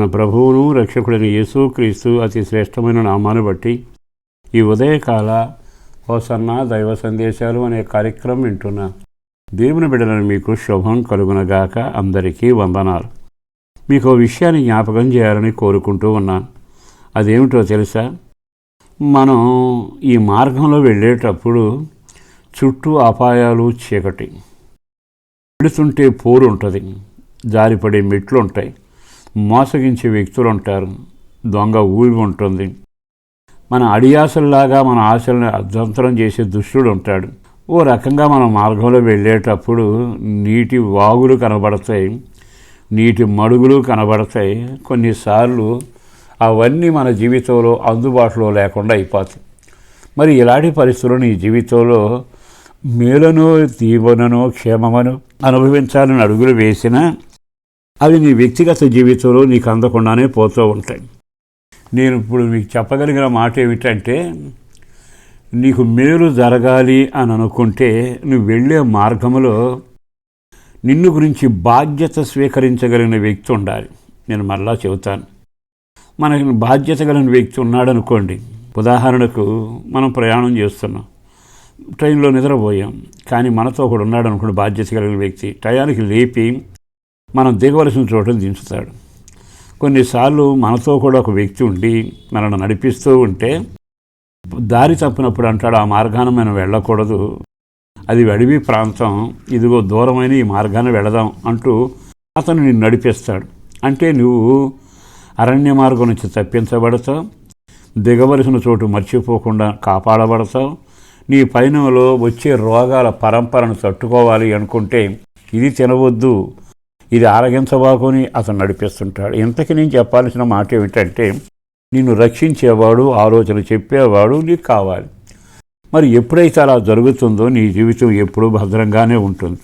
మన ప్రభువును రక్షకుడైన యేసుక్రీస్తు అతి శ్రేష్టమైన నామాన్ని బట్టి ఈ ఉదయకాల హోసన్న దైవ సందేశాలు అనే కార్యక్రమం వింటున్నా దేవుని బిడ్డలను మీకు శుభం కలుగునగాక అందరికీ వందనాలు. మీకు ఓ విషయాన్ని జ్ఞాపకం చేయాలని కోరుకుంటూ ఉన్నాను. అదేమిటో తెలుసా? మనం ఈ మార్గంలో వెళ్ళేటప్పుడు చుట్టూ అపాయాలు చీకటి. వెళుతుంటే పోరు ఉంటుంది జారిపడే మెట్లు ఉంటాయి మోసగించే వ్యక్తులు ఉంటారు. దొంగ ఊరి ఉంటుంది. మన అడియాసల్లాగా మన ఆశలను అర్ధంతరం చేసే దుష్టుడు ఉంటాడు. ఓ రకంగా మనం మార్గంలో వెళ్ళేటప్పుడు నీటి వాగులు కనబడతాయి. నీటి మడుగులు కనబడతాయి. కొన్నిసార్లు అవన్నీ మన జీవితంలో అందుబాటులో లేకుండా అయిపోతాయి. మరి ఇలాంటి పరిస్థితులు నీ జీవితంలో మేలను దీవెనను క్షేమమను అనుభవించాలని అడుగులు వేసినా అవి నీ వ్యక్తిగత జీవితంలో నీకు అందకుండానే పోతూ ఉంటాయి. నేను ఇప్పుడు మీకు చెప్పగలిగిన మాట ఏమిటంటే నీకు మేలు జరగాలి అని అనుకుంటే నువ్వు వెళ్ళే మార్గంలో నిన్ను గురించి బాధ్యత స్వీకరించగలిగిన వ్యక్తి ఉండాలి. నేను మరలా చెబుతాను. మనకి బాధ్యత కలిగిన వ్యక్తి ఉన్నాడు అనుకోండి ఉదాహరణకు మనం ప్రయాణం చేస్తున్నాం. ట్రైన్లో నిద్రపోయాం. కానీ మనతో ఒకడు ఉన్నాడు అనుకోండి బాధ్యత కలిగిన వ్యక్తి. టయానికి లేపి మనం దిగవలసిన చోట దించుతాడు. కొన్నిసార్లు మనతో కూడా ఒక వ్యక్తి ఉండి మనల్ని నడిపిస్తూ ఉంటే దారి తప్పినప్పుడు అంటాడు ఆ మార్గాన మనం వెళ్ళకూడదు. అది అడవి ప్రాంతం. ఇదిగో దూరమైన ఈ మార్గాన వెళదాం అంటూ అతను నిన్ను నడిపిస్తాడు. అంటే నువ్వు అరణ్య మార్గం నుంచి తప్పించబడతావు దిగవలసిన చోటు మర్చిపోకుండా కాపాడబడతావు నీ పయనంలో వచ్చే రోగాల పరంపరను తట్టుకోవాలి అనుకుంటే ఇది తినవద్దు. ఇది ఆరగించబాకుని అతను నడిపిస్తుంటాడు. ఇంతకీ నేను చెప్పాల్సిన మాట ఏమిటంటే నిన్ను రక్షించేవాడు ఆలోచన చెప్పేవాడు నీకు కావాలి. మరి ఎప్పుడైతే అలా జరుగుతుందో నీ జీవితం ఎప్పుడూ భద్రంగానే ఉంటుంది.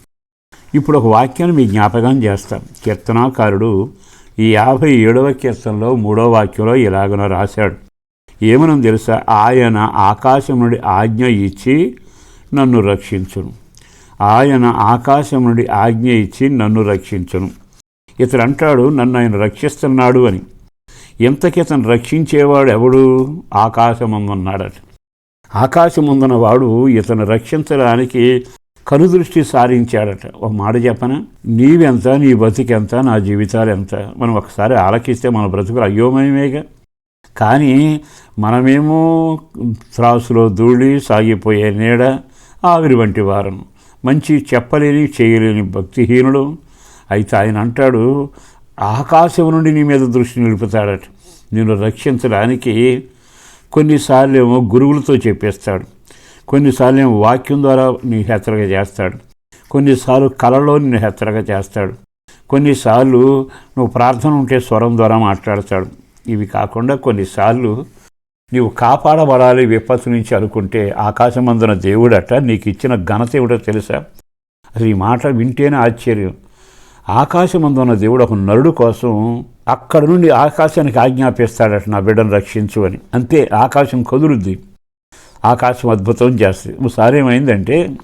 ఇప్పుడు ఒక వాక్యాన్ని మీ జ్ఞాపకం చేస్తాం. కీర్తనాకారుడు ఈ యాభై ఏడవ కీర్తనలో మూడో వాక్యంలో ఇలాగన రాశాడు. ఏమనం తెలుసా? ఆయన ఆకాశం నుండి ఆజ్ఞ ఇచ్చి నన్ను రక్షించును. ఆయన ఆకాశం నుండి ఆజ్ఞ ఇచ్చి నన్ను రక్షించను. ఇతడు అంటాడు నన్ను ఆయన రక్షిస్తున్నాడు అని. ఇంతకీ ఇతను రక్షించేవాడు ఎవడు ఆకాశమందున్నాడట. ఆకాశముందున వాడు ఇతను రక్షించడానికి కనుదృష్టి సారించాడట. ఒక మాట చెప్పన? నీవెంత నీ బతికెంత నా జీవితాలు ఎంత మనం ఒకసారి ఆలకిస్తే మన బ్రతుకులు అయోమయమేగా. కానీ మనమేమో త్రాసులో దూళి సాగిపోయే నీడ ఆవిరి వంటి వారం. మంచి చెప్పలేని చేయలేని భక్తిహీనుడు. అయితే ఆయన అంటాడు ఆకాశం నుండి నీ మీద దృష్టి నిలుపుతాడట. నేను రక్షించడానికి కొన్నిసార్లు ఏమో గురువులతో చెప్పేస్తాడు. కొన్నిసార్లు ఏమో వాక్యం ద్వారా నీ హెచ్చరిక చేస్తాడు. కొన్నిసార్లు కళలో నిన్ను హెచ్చరిక చేస్తాడు. కొన్నిసార్లు నువ్వు ప్రార్థన ఉంటే స్వరం ద్వారా మాట్లాడతాడు. ఇవి కాకుండా కొన్నిసార్లు నీవు కాపాడబడాలి విపత్తు నుంచి అనుకుంటే ఆకాశమందున దేవుడట నీకు ఇచ్చిన ఘనత ఏమిటో తెలుసా? అసలు ఈ మాట వింటేనే ఆశ్చర్యం. ఆకాశమందున్న దేవుడు ఒక నరుడు కోసం అక్కడ నుండి ఆకాశానికి ఆజ్ఞాపిస్తాడట నా బిడ్డను రక్షించు అని. అంతే ఆకాశం కదులుద్ది ఆకాశం అద్భుతం చేస్తుంది. ఒకసారి ఏమైందంటే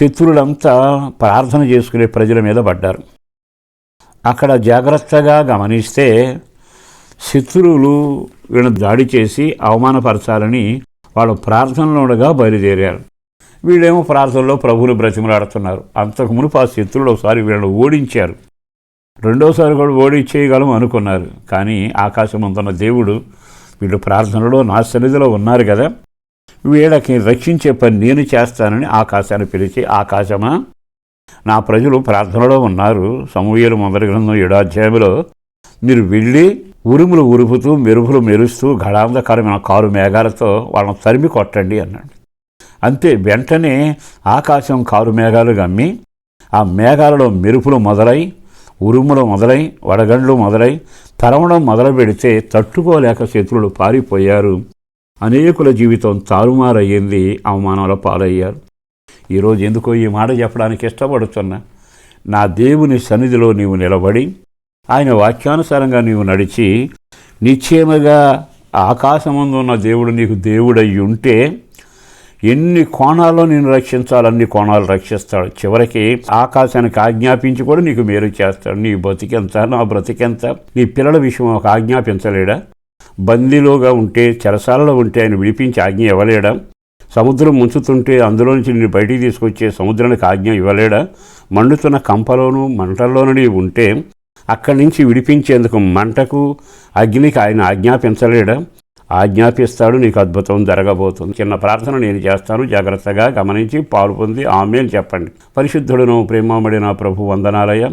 శత్రులంతా ప్రార్థన చేసుకునే ప్రజల మీద పడ్డారు. అక్కడ జాగ్రత్తగా గమనిస్తే శత్రువులు వీళ్ళని దాడి చేసి అవమానపరచాలని వాళ్ళు ప్రార్థనలో ఉండగా బయలుదేరారు. వీళ్ళేమో ప్రార్థనలో ప్రభువులు బ్రతిమలాడుతున్నారు. అంతకు మునుపు ఆ శత్రులు ఒకసారి వీళ్ళని ఓడించారు. రెండోసారి కూడా ఓడించేయగలం అనుకున్నారు. కానీ ఆకాశం దేవుడు వీళ్ళు ప్రార్థనలో నా సన్నిధిలో ఉన్నారు కదా. వీళ్ళకి రక్షించే పని నేను చేస్తానని ఆకాశాన్ని పిలిచి ఆకాశమా నా ప్రజలు ప్రార్థనలో ఉన్నారు. సమూహలు మొదటి గ్రంథం ఏడో అధ్యాయంలో మీరు వెళ్ళి ఉరుములు ఉరుపుతూ మెరుపులు మెరుస్తూ ఘడాంధకరమైన కారు మేఘాలతో వాళ్ళని తరిమి కొట్టండి అన్నాడు. అంతే వెంటనే ఆకాశం కారు మేఘాలు గమ్మి ఆ మేఘాలలో మెరుపులు మొదలై ఉరుములు మొదలై వడగండ్లు మొదలై తరవడం మొదలు పెడితే తట్టుకోలేక శత్రులు పారిపోయారు. అనేకుల జీవితం తారుమారయ్యింది అవమానాల పాలయ్యారు. ఈరోజు ఎందుకో ఈ మాట చెప్పడానికి ఇష్టపడుతున్నా. నా దేవుని సన్నిధిలో నీవు నిలబడి ఆయన వాక్యానుసారంగా నీవు నడిచి నిశ్చయముగా ఆకాశమందు ఉన్న దేవుడు నీకు దేవుడయ్యి ఉంటే ఎన్ని కోణాల్లో నేను రక్షించాలో అన్ని కోణాలు రక్షిస్తాడు. చివరికి ఆకాశానికి ఆజ్ఞాపించి కూడా నీకు మేలు చేస్తాడు. నీ బ్రతికెంత నా బ్రతికెంత? నీ పిల్లల విషయం ఒక ఆజ్ఞాపించలేడా? బందీలోగా ఉంటే చెరసాలలో ఉంటే ఆయన విడిపించి ఆజ్ఞ ఇవ్వలేడా? సముద్రం ముంచుతుంటే అందులో నుంచి నిన్ను బయటికి తీసుకొచ్చే సముద్రానికి ఆజ్ఞ ఇవ్వలేడా? మండుతున్న కంపలోనూ మంటల్లోనూ ఉంటే అక్కడి నుంచి విడిపించేందుకు మంటకు అగ్నికి ఆయన ఆజ్ఞాపించలేడా. ఆజ్ఞాపిస్తాడు నీకు అద్భుతం జరగబోతుంది. చిన్న ప్రార్థన నేను చేస్తాను జాగ్రత్తగా గమనించి పాలు పొంది ఆమెను చెప్పండి. పరిశుద్ధుడును ప్రేమమడిన ప్రభు వందనాలయ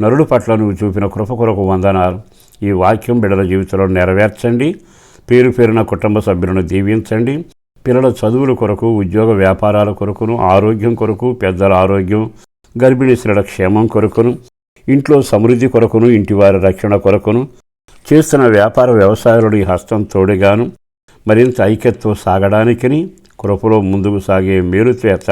నరుడు పట్ల నువ్వు చూపిన కృప కొరకు వందనాలు. ఈ వాక్యం బిడల జీవితంలో నెరవేర్చండి. పేరు పేరున కుటుంబ సభ్యులను దీవించండి. పిల్లల చదువుల కొరకు ఉద్యోగ వ్యాపారాల కొరకును ఆరోగ్యం కొరకు పెద్దల ఆరోగ్యం గర్భిణీ స్త్రీల క్షేమం కొరకును ఇంట్లో సమృద్ధి కొరకును ఇంటివారి రక్షణ కొరకును చేస్తున్న వ్యాపార వ్యవసాయాలను హస్తం తోడుగాను మరింత ఐక్యతతో సాగడానికని కృపలో ముందుకు సాగే మేలుచేత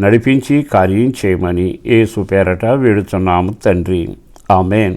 నడిపించి కార్యం చేయమని ఏసు పేరట వేడుతున్నాము తండ్రి. ఆమెన్.